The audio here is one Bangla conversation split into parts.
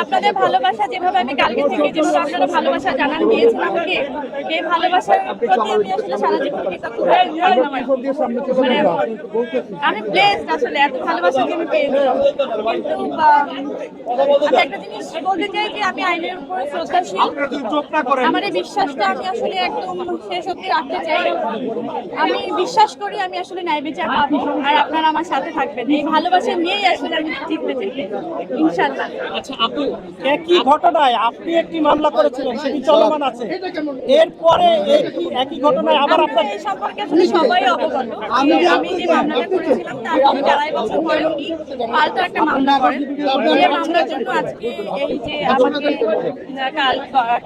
আপনাদের ভালোবাসা যেভাবে আমি কালকে থেকে যেভাবে আপনারা ভালোবাসা জানান দিয়েছেন আমাকে, এই ভালোবাসার প্রতি আমি আসলে সারা জীবন মানে আমি ব্লেসড আসলে, এত ভালোবাসা আমি পেয়েছি। একটা জিনিস বলতে চাই যে আমি আইনের উপরে শ্রদ্ধাশীল। আমার এই বিশ্বাসটা আমি আসলে একদম শেষ অব্দি রাখতে চাই। আমি বিশ্বাস করি আমি আসলে ন্যায় বিচার পাবো, আর আপনারা আমার সাথে থাকবেন। এই ভালোবাসা নিয়েই আসলে আমি জিততে চাই ইনশাল্লাহ আচ্ছা আপু একই ঘটনায় আপনি একটি মামলা করেছিলেন সেটি চলমান আছে। এরপরে একই একই ঘটনায় আবার আপনার এই সম্পর্কে আসলে সবাই অবগত। আমি আমি যে মামলাটা করেছিলাম তার থেকে আড়াই বছর পরে উনি পাল্টা একটা মামলা করেন। এই মামলার জন্য আজকে এই যে আমাকে কাল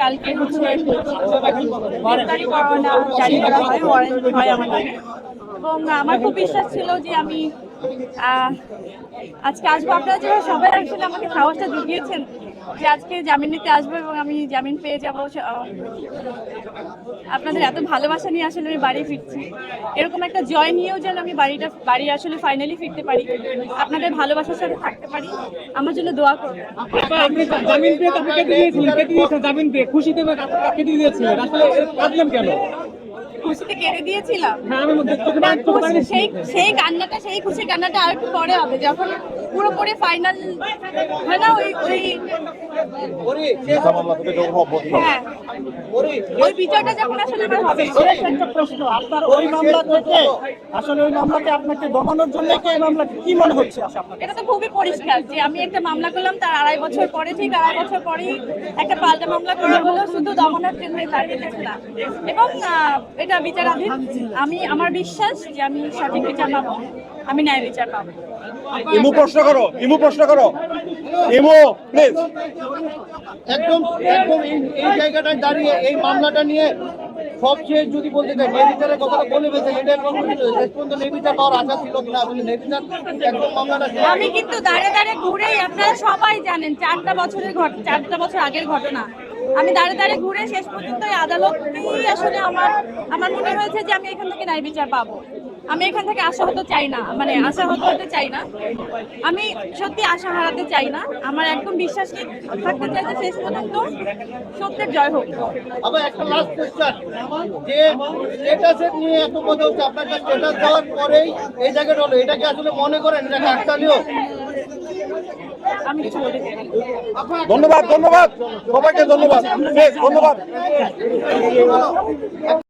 কালকে হচ্ছে জারি করা হয় ওয়ারেন্ট হয় আমার এবং আমার খুব বিশ্বাস ছিল যে আমি আজকে আসব। আপনারা যেভাবে সবাই আসলে আমাকে সাহসটা জুগিয়েছেন যে আজকে জামিন নিতে আসব এবং আমি জামিন পেয়ে যাব আপনাদের এত ভালোবাসা নিয়ে আসলে আমি বাড়ি ফিরছি। এরকম একটা জয় নিয়েও যেন আমি বাড়িটা, বাড়ি আসলে ফাইনালি ফিরতে পারি। আপনাদের ভালোবাসার সাথে থাকতে পারি। আমার জন্য দোয়া করবেন খুশিতে কেন? খুশিতে কেড়ে দিয়েছিলাম। হ্যাঁ সেই সেই কান্নাটা সেই কান্নাটা আর একটু পরে হবে যখন পুরোপুরি ফাইনাল হয় না ওই ওই হ্যাঁ। ওই বিচারটা যখন আসলে এবার হবে। একটা প্রশ্ন আপনার ওই মামলা থেকে আসলে ওই মামলাকে আপনাকে দমানোর জন্য কি এই মামলা কি মনে হচ্ছে এটা তো খুবই পরিষ্কার যে আমি একটা মামলা করলাম তার আড়াই বছর পরে ঠিক আড়াই বছর পরেই একটা পাল্টা মামলা করা হলো শুধু দমনের জন্যই না এবং আহ, এটা বিচারাধীন আমি আমার বিশ্বাস যে আমি সঠিক বিচার পাবো। আমি ন্যায় বিচার পাবো। ইমু প্রশ্ন করো ইমু প্রশ্ন করো। ইমু প্লিজ একদম একদম এই জায়গাটায় দাঁড়িয়ে এই মামলাটা নিয়ে সবচেয়ে যদি বলতে চাই নেবিচারের কথাটা বলে বেঁচে এটা শেষ পর্যন্ত পাওয়ার আশা ছিল কিনা আসলে নেবিচার একদম মামলাটা আমি কিন্তু দাঁড়ে দাঁড়ে ঘুরেই আপনারা সবাই জানেন চারটা বছরের ঘট চারটা বছর আগের ঘটনা। আমি দাঁড়ে দাঁড়ে ঘুরে শেষ পর্যন্ত এই আদালতেই আসলে আমার আমার মনে হয়েছে যে আমি এখান থেকে ন্যায় বিচার পাবো। আমি এখান থেকে আশা হতে চাই না মানে আশা হতে হতে চাই না। আমি সত্যি আশা হারাতে চাই না। আমার একদম বিশ্বাস থাকতে চাই যে শেষ পর্যন্ত সত্যের জয় হোক। একটা এত আপনার পরেই এই জায়গাটা হলো, এটা কি আসলে মনে করেন? এটা কাকতালীয় আমি কিছু বলতে চাই না। ধন্যবাদ ধন্যবাদ। সবাইকে ধন্যবাদ। ধন্যবাদ।